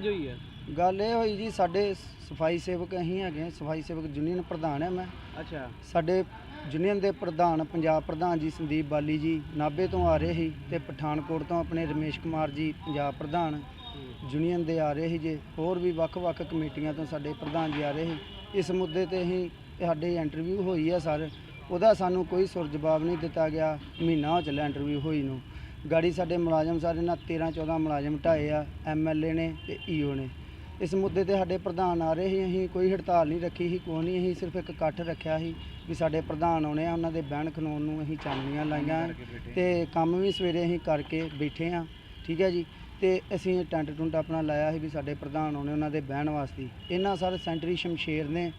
ਅੱਜ ਹੋਈ ਹੈ ਗੱਲ ਇਹ ਹੋਈ ਜੀ ਸਾਡੇ ਸਫ਼ਾਈ ਸੇਵਕ ਅਸੀਂ ਹੈਗੇ ਹਾਂ, ਸਫ਼ਾਈ ਸੇਵਕ ਯੂਨੀਅਨ ਪ੍ਰਧਾਨ ਹੈ ਮੈਂ। ਅੱਛਾ। ਸਾਡੇ ਯੂਨੀਅਨ ਦੇ ਪ੍ਰਧਾਨ ਪੰਜਾਬ ਪ੍ਰਧਾਨ ਜੀ ਸੰਦੀਪ ਬਾਲੀ ਜੀ ਨਾਭੇ ਤੋਂ ਆ ਰਹੇ ਸੀ ਤੇ ਪਠਾਨਕੋਟ ਤੋਂ ਆਪਣੇ ਰਮੇਸ਼ ਕੁਮਾਰ ਜੀ ਪੰਜਾਬ ਪ੍ਰਧਾਨ ਯੂਨੀਅਨ ਦੇ ਆ ਰਹੇ ਸੀ ਜੇ। ਹੋਰ ਵੀ ਵੱਖ-ਵੱਖ ਕਮੇਟੀਆਂ ਤੋਂ ਸਾਡੇ ਪ੍ਰਧਾਨ ਜੀ ਆ ਰਹੇ ਸੀ। ਇਸ ਮੁੱਦੇ ਤੇ ਅਸੀਂ ਸਾਡੇ ਇੰਟਰਵਿਊ ਹੋਈ ਹੈ ਸਰ। ਉਹਦਾ ਸਾਨੂੰ ਕੋਈ ਸੁਰ ਜਵਾਬ ਨਹੀਂ ਦਿੱਤਾ ਗਿਆ। ਮਹੀਨਾ ਹੋ ਚੱਲਿਆ ਇੰਟਰਵਿਊ ਹੋਈ ਨੂੰ। ਗਾੜੀ ਸਾਡੇ ਮੁਲਾਜ਼ਮ ਸਾਰੇ ਨਾਲ 13 14 ਮੁਲਾਜ਼ਮ ਢਾਏ ਆ ਐਮਐਲਏ ਨੇ ਤੇ ਈਓ ਨੇ। ਇਸ ਮੁੱਦੇ ਤੇ ਸਾਡੇ ਪ੍ਰਧਾਨ ਆ ਰਹੇ ਸੀ ਅਸੀਂ ਕੋਈ ਹੜਤਾਲ ਨਹੀਂ ਰੱਖੀ ਸੀ ਕੋਈ ਨਹੀਂ ਅਸੀਂ ਸਿਰਫ ਇੱਕ ਇਕੱਠ ਰੱਖਿਆ ਸੀ ਵੀ ਸਾਡੇ ਪ੍ਰਧਾਨ ਆਉਣੇ ਆ ਉਹਨਾਂ ਦੇ ਬਹਿਣ ਖਲੋਣ ਨੂੰ ਅਸੀਂ ਚਾਨਣੀਆਂ ਲਾਈਆਂ ਤੇ ਕੰਮ ਵੀ ਸਵੇਰੇ ਅਸੀਂ ਕਰਕੇ ਬੈਠੇ ਆ ਠੀਕ ਹੈ ਜੀ? ਤੇ ਅਸੀਂ ਟੈਂਟ ਟੁੰਟ ਆਪਣਾ ਲਾਇਆ ਸੀ ਵੀ ਸਾਡੇ ਪ੍ਰਧਾਨ ਆਉਣੇ ਉਹਨਾਂ ਦੇ ਬਹਿਣ ਵਾਸਤੇ। ਇਹਨਾਂ ਸਾਰੇ ਸੈਂਟਰੀ ਸ਼ਮਸ਼ੇਰ ਨੇ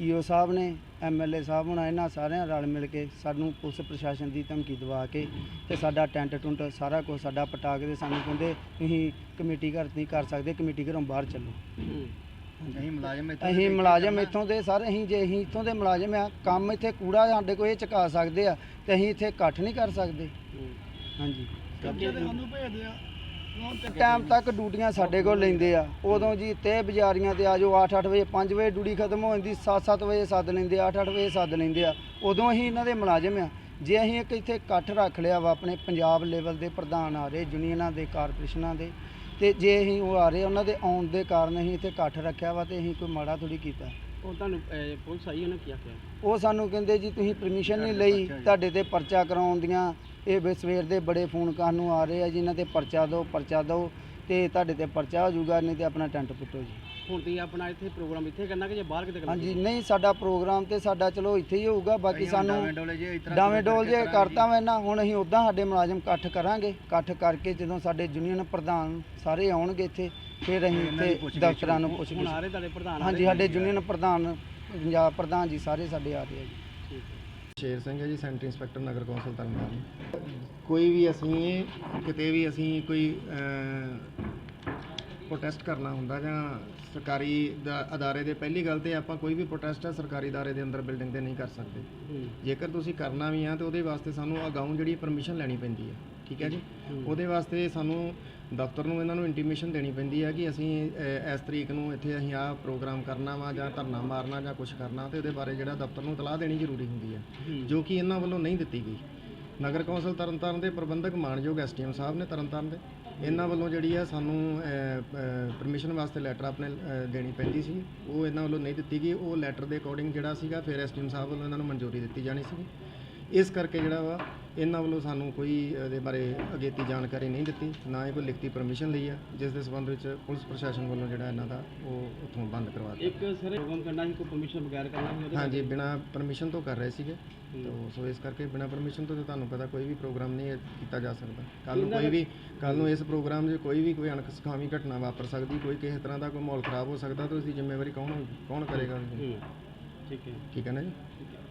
ਈਓ ਸਾਹਿਬ ਨੇ ਐਮਐਲਏ ਸਾਹਿਬ ਹੋਣਾ ਇਹਨਾਂ ਸਾਰਿਆਂ ਰਲ ਮਿਲ ਕੇ ਸਾਨੂੰ ਪੁਲਿਸ ਪ੍ਰਸ਼ਾਸਨ ਦੀ ਧਮਕੀ ਦਵਾ ਕੇ ਤੇ ਸਾਡਾ ਟੈਂਟ ਟੁੰਟ ਸਾਰਾ ਕੁਝ ਸਾਡਾ ਪਟਾ ਕੇ ਤੇ ਸਾਨੂੰ ਕਹਿੰਦੇ ਤੁਸੀਂ ਕਮੇਟੀ ਘਰ ਨਹੀਂ ਕਰ ਸਕਦੇ ਕਮੇਟੀ ਘਰੋਂ ਬਾਹਰ ਚੱਲੋ। ਅਸੀਂ ਮੁਲਾਜ਼ਮ ਅਸੀਂ ਮੁਲਾਜ਼ਮ ਇੱਥੋਂ ਦੇ ਸਾਰੇ ਅਸੀਂ ਜੇ ਅਸੀਂ ਇੱਥੋਂ ਦੇ ਮੁਲਾਜ਼ਮ ਆ ਕੰਮ ਇੱਥੇ ਕੂੜਾ ਸਾਡੇ ਕੋਲ ਇਹ ਚੁਕਾ ਸਕਦੇ ਆ ਤੇ ਅਸੀਂ ਇੱਥੇ ਇਕੱਠ ਨਹੀਂ ਕਰ ਸਕਦੇ। ਹਾਂਜੀ। ਟਾਈਮ ਤੱਕ ਡਿਊਟੀਆਂ ਸਾਡੇ ਕੋਲ ਲੈਂਦੇ ਆ। ਉਦੋਂ ਜੀ ਤੇ ਬਾਜ਼ਾਰੀਆਂ ਤੇ ਆ ਜਾਓ 8-8 ਵਜੇ 5 ਵਜੇ ਡਿਊਟੀ ਖਤਮ ਹੋ ਜਾਂਦੀ 7-7 ਵਜੇ ਸੱਦ ਲੈਂਦੇ ਆ 8-8 ਵਜੇ ਸੱਦ ਲੈਂਦੇ ਆ। ਉਦੋਂ ਅਸੀਂ ਇਹਨਾਂ ਦੇ ਮੁਲਾਜ਼ਮ ਆ। ਜੇ ਅਸੀਂ ਇੱਕ ਇੱਥੇ ਇਕੱਠ ਰੱਖ ਲਿਆ ਵਾ ਆਪਣੇ ਪੰਜਾਬ ਲੈਵਲ ਦੇ ਪ੍ਰਧਾਨ ਆ ਰਹੇ ਯੂਨੀਅਨਾਂ ਦੇ ਕਾਰਪੋਰੇਸ਼ਨਾਂ ਦੇ ਤੇ ਜੇ ਅਸੀਂ ਉਹ ਆ ਰਹੇ ਉਹਨਾਂ ਦੇ ਆਉਣ ਦੇ ਕਾਰਨ ਅਸੀਂ ਇੱਥੇ ਇਕੱਠ ਰੱਖਿਆ ਵਾ ਤੇ ਅਸੀਂ ਕੋਈ ਮਾੜਾ ਥੋੜੀ ਕੀਤਾ। ਉਹ ਤੁਹਾਨੂੰ ਪੁਲਿਸ ਆਈ ਉਹਨੇ ਕੀ ਆਖਿਆ? ਉਹ ਸਾਨੂੰ ਕਹਿੰਦੇ ਜੀ ਤੁਸੀਂ ਪਰਮਿਸ਼ਨ ਨਹੀਂ ਲਈ ਤੁਹਾਡੇ ਤੇ ਪਰਚਾ ਕਰਾਉਣ ਦੀਆਂ ਇਹ ਵੀ ਸਵੇਰ ਦੇ ਬੜੇ ਫੋਨ ਕਰਨ ਨੂੰ ਆ ਰਹੇ ਆ ਜੀ ਇਹਨਾਂ ਤੇ ਪਰਚਾ ਦਿਓ ਪਰਚਾ ਦਿਓ ਤੇ ਤੁਹਾਡੇ ਤੇ ਪਰਚਾ ਹੋ ਜਾਊਗਾ ਨਹੀਂ ਤੇ ਆਪਣਾ ਟੈਂਟ ਪੁੱਟੋ ਜੀ। ਹੁਣ ਤੁਸੀਂ ਆਪਣਾ ਇੱਥੇ ਪ੍ਰੋਗਰਾਮ ਇੱਥੇ ਕਰਨਾ ਕਿ ਜੇ ਬਾਹਰ ਕਿਤੇ ਕਰਨਾ? ਹਾਂਜੀ ਨਹੀਂ ਸਾਡਾ ਪ੍ਰੋਗਰਾਮ ਤੇ ਸਾਡਾ ਚਲੋ ਇੱਥੇ ਹੀ ਹੋਊਗਾ ਬਾਕੀ ਸਾਨੂੰ ਡਾਵੇਂ ਡੋਲ ਜੇ ਕਰਤਾ ਮੈਂ ਨਾ ਹੁਣ ਅਸੀਂ ਉਦਾਂ ਸਾਡੇ ਮੁਲਾਜ਼ਮ ਇਕੱਠ ਕਰਾਂਗੇ ਇਕੱਠ ਕਰਕੇ ਜਦੋਂ ਸਾਡੇ ਯੂਨੀਅਨ ਪ੍ਰਧਾਨ ਸਾਰੇ ਆਉਣਗੇ ਇੱਥੇ ਫਿਰ ਅਸੀਂ ਇੱਥੇ ਦਫ਼ਤਰਾਂ ਨੂੰ ਪੁੱਛ ਹੁਣ ਆ ਰਹੇ ਤੁਹਾਡੇ ਪ੍ਰਧਾਨ ਆ ਹਾਂਜੀ ਸਾਡੇ ਯੂਨੀਅਨ ਪ੍ਰਧਾਨ ਪੰਜਾਬ ਪ੍ਰਧਾਨ ਜੀ ਸਾਰੇ ਸਾਡੇ ਆ ਰਹੇ ਆ ਜੀ। ਠੀਕ ਹੈ। ਸ਼ੇਰ ਸਿੰਘ ਹੈ ਜੀ ਸੈਂਟਰ ਇੰਸਪੈਕਟਰ ਨਗਰ ਕੌਂਸਲ ਤਰਨਤਾਰਨ। ਕੋਈ ਵੀ ਅਸੀਂ ਕਿਤੇ ਵੀ ਅਸੀਂ ਕੋਈ ਪ੍ਰੋਟੈਸਟ ਕਰਨਾ ਹੁੰਦਾ ਜਾਂ ਸਰਕਾਰੀ ਦਾ ਅਦਾਰੇ ਦੇ ਪਹਿਲੀ ਗੱਲ ਤੇ ਆਪਾਂ ਕੋਈ ਵੀ ਪ੍ਰੋਟੈਸਟ ਹੈ ਸਰਕਾਰੀ ਅਦਾਰੇ ਦੇ ਅੰਦਰ ਬਿਲਡਿੰਗ ਤੇ ਨਹੀਂ ਕਰ ਸਕਦੇ। ਜੇਕਰ ਤੁਸੀਂ ਕਰਨਾ ਵੀ ਆ ਤੇ ਉਹਦੇ ਵਾਸਤੇ ਸਾਨੂੰ ਅਗਾਊਂ ਜਿਹੜੀ ਪਰਮਿਸ਼ਨ ਲੈਣੀ ਪੈਂਦੀ ਹੈ ਠੀਕ ਹੈ ਜੀ? ਉਹਦੇ ਵਾਸਤੇ ਸਾਨੂੰ ਦਫ਼ਤਰ ਨੂੰ ਇਹਨਾਂ ਨੂੰ ਇੰਟੀਮੇਸ਼ਨ ਦੇਣੀ ਪੈਂਦੀ ਹੈ ਕਿ ਅਸੀਂ ਇਸ ਤਰੀਕ ਨੂੰ ਇੱਥੇ ਅਸੀਂ ਆਹ ਪ੍ਰੋਗਰਾਮ ਕਰਨਾ ਵਾ ਜਾਂ ਧਰਨਾ ਮਾਰਨਾ ਜਾਂ ਕੁਝ ਕਰਨਾ ਤੇ ਉਹਦੇ ਬਾਰੇ ਜਿਹੜਾ ਦਫ਼ਤਰ ਨੂੰ ਇਤਲਾਹ ਦੇਣੀ ਜ਼ਰੂਰੀ ਹੁੰਦੀ ਹੈ ਜੋ ਕਿ ਇਹਨਾਂ ਵੱਲੋਂ ਨਹੀਂ ਦਿੱਤੀ ਗਈ। ਨਗਰ ਕੌਂਸਲ ਤਰਨਤਾਰਨ ਦੇ ਪ੍ਰਬੰਧਕ ਮਾਨਯੋਗ ਐਸਟੀਐਮ ਸਾਹਿਬ ਨੇ ਤਰਨਤਾਰਨ ਦੇ। ਇਹਨਾਂ ਵੱਲੋਂ ਜਿਹੜੀ ਹੈ ਸਾਨੂੰ ਪਰਮਿਸ਼ਨ ਵਾਸਤੇ ਲੈਟਰ ਆਪਣੇ ਦੇਣੀ ਪੈਂਦੀ ਸੀ। ਉਹ ਇਹਨਾਂ ਵੱਲੋਂ ਨਹੀਂ ਦਿੱਤੀ ਗਈ। ਉਹ ਲੈਟਰ ਦੇ ਅਕੋਰਡਿੰਗ ਜਿਹੜਾ ਸੀਗਾ ਫਿਰ ਐਸਟੀਐਮ ਸਾਹਿਬ ਵੱਲੋਂ ਇਹਨਾਂ ਨੂੰ ਮਨਜ਼ੂਰੀ ਦਿੱਤੀ ਜਾਣੀ ਸੀ ਇਸ ਕਰਕੇ ਜਿਹੜਾ ਵਾ ਇਹਨਾਂ ਵੱਲੋਂ ਸਾਨੂੰ ਕੋਈ ਇਹਦੇ ਬਾਰੇ ਅਗੇਤੀ ਜਾਣਕਾਰੀ ਨਹੀਂ ਦਿੱਤੀ ਨਾ ਹੀ ਕੋਈ ਲਿਖਤੀ ਪਰਮਿਸ਼ਨ ਲਈ ਹੈ ਜਿਸ ਦੇ ਸੰਬੰਧ ਵਿੱਚ ਪੁਲਿਸ ਪ੍ਰਸ਼ਾਸਨ ਵੱਲੋਂ ਜਿਹੜਾ ਇਹਨਾਂ ਦਾ ਉਹ ਉੱਥੋਂ ਬੰਦ ਕਰਵਾ ਦਿੱਤਾ। ਇੱਕ ਸਰ ਪ੍ਰੋਗਰਾਮ ਕਰਨਾ ਸੀ ਕੋਈ ਪਰਮਿਸ਼ਨ ਬਗੈਰ ਕਰਨਾ ਸੀ ਉਹਦੇ ਹਾਂਜੀ ਬਿਨਾ ਪਰਮਿਸ਼ਨ ਤੋਂ ਕਰ ਰਹੇ ਸੀਗੇ। ਤੋ ਸੋ ਇਸ ਕਰਕੇ ਬਿਨਾ ਪਰਮਿਸ਼ਨ ਤੋਂ ਤਾਂ ਤੁਹਾਨੂੰ ਪਤਾ ਕੋਈ ਵੀ ਪ੍ਰੋਗਰਾਮ ਨਹੀਂ ਕੀਤਾ ਜਾ ਸਕਦਾ। ਕੱਲ ਨੂੰ ਕੋਈ ਵੀ ਕੱਲ ਨੂੰ ਇਸ ਪ੍ਰੋਗਰਾਮ 'ਚ ਕੋਈ ਵੀ ਕੋਈ ਅਣਸਖਾਵੀ ਘਟਨਾ ਵਾਪਰ ਸਕਦੀ ਕੋਈ ਕਿਸੇ ਤਰ੍ਹਾਂ ਦਾ ਕੋਈ ਮਾਹੌਲ ਖਰਾਬ ਹੋ ਸਕਦਾ ਤਾਂ ਉਸ ਦੀ ਜ਼ਿੰਮੇਵਾਰੀ ਕੌਣ? ਕੌਣ ਕਰੇਗਾ? ਠੀਕ ਹੈ ਠੀਕ ਹੈ ਨਾ ਜੀ।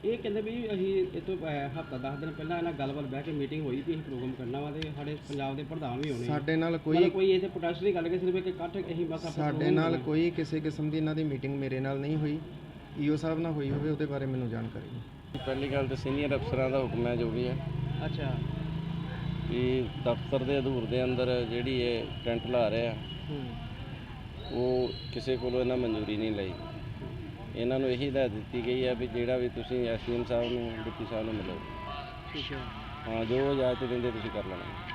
ਇਹ ਕਹਿੰਦੇ ਵੀ ਅਸੀਂ ਇਹ ਤੋਂ ਹਫਤਾ 10 ਦਿਨ ਪਹਿਲਾਂ ਇਹਨਾਂ ਗੱਲਬਾਤ ਬਹਿ ਕੇ ਮੀਟਿੰਗ ਹੋਈ ਵੀ ਅਸੀਂ ਪ੍ਰੋਗਰਾਮ ਕਰਨਾ ਵਾ ਤੇ ਸਾਡੇ ਪੰਜਾਬ ਦੇ ਪ੍ਰਧਾਨ ਵੀ ਹੋਣੇ। ਸਾਡੇ ਨਾਲ ਕੋਈ ਕੋਈ ਕੋਈ ਇੱਥੇ ਪ੍ਰੋਟੈਸਟ ਦੀ ਗੱਲ ਕਿ ਸਿਰਫ ਇੱਕ ਇਕੱਠ ਅਸੀਂ ਬਸ ਆਪਾਂ ਸਾਡੇ ਨਾਲ ਕੋਈ ਕਿਸੇ ਕਿਸਮ ਦੀ ਇਹਨਾਂ ਦੀ ਮੀਟਿੰਗ ਮੇਰੇ ਨਾਲ ਨਹੀਂ ਹੋਈ। ਈਓ ਸਾਹਿਬ ਨਾਲ ਹੋਈ ਹੋਵੇ ਉਹਦੇ ਬਾਰੇ ਮੈਨੂੰ ਜਾਣਕਾਰੀ ਨਹੀਂ ਪਹਿਲੀ ਗੱਲ ਤੇ ਸੀਨੀਅਰ ਅਫਸਰਾਂ ਦਾ ਹੁਕਮ ਹੈ ਜੋ ਵੀ ਹੈ। ਅੱਛਾ। ਕਿ ਦਫ਼ਤਰ ਦੇ ਅਧੂਰ ਦੇ ਅੰਦਰ ਜਿਹੜੀ ਇਹ ਟੈਂਟ ਲਾ ਰਹੇ ਆ ਹੂੰ। ਉਹ ਕਿਸੇ ਕੋਲੋਂ ਇਹਨਾਂ ਮਨਜ਼ੂਰੀ ਨਹੀਂ ਲਈ। ਇਹਨਾਂ ਨੂੰ ਇਹੀ ਹਦਾਇਤ ਦਿੱਤੀ ਗਈ ਹੈ ਵੀ ਜਿਹੜਾ ਵੀ ਤੁਸੀਂ ਐਸਡੀਐਮ ਸਾਹਿਬ ਨੂੰ ਡਿਪਟੀ ਸਾਹਿਬ ਨੂੰ ਮਿਲੋ। ਠੀਕ ਹੈ। ਹਾਂ ਜੋ ਇਜਾਜ਼ਤ ਦਿੰਦੇ ਤੁਸੀਂ ਕਰ ਲੈਣਾ।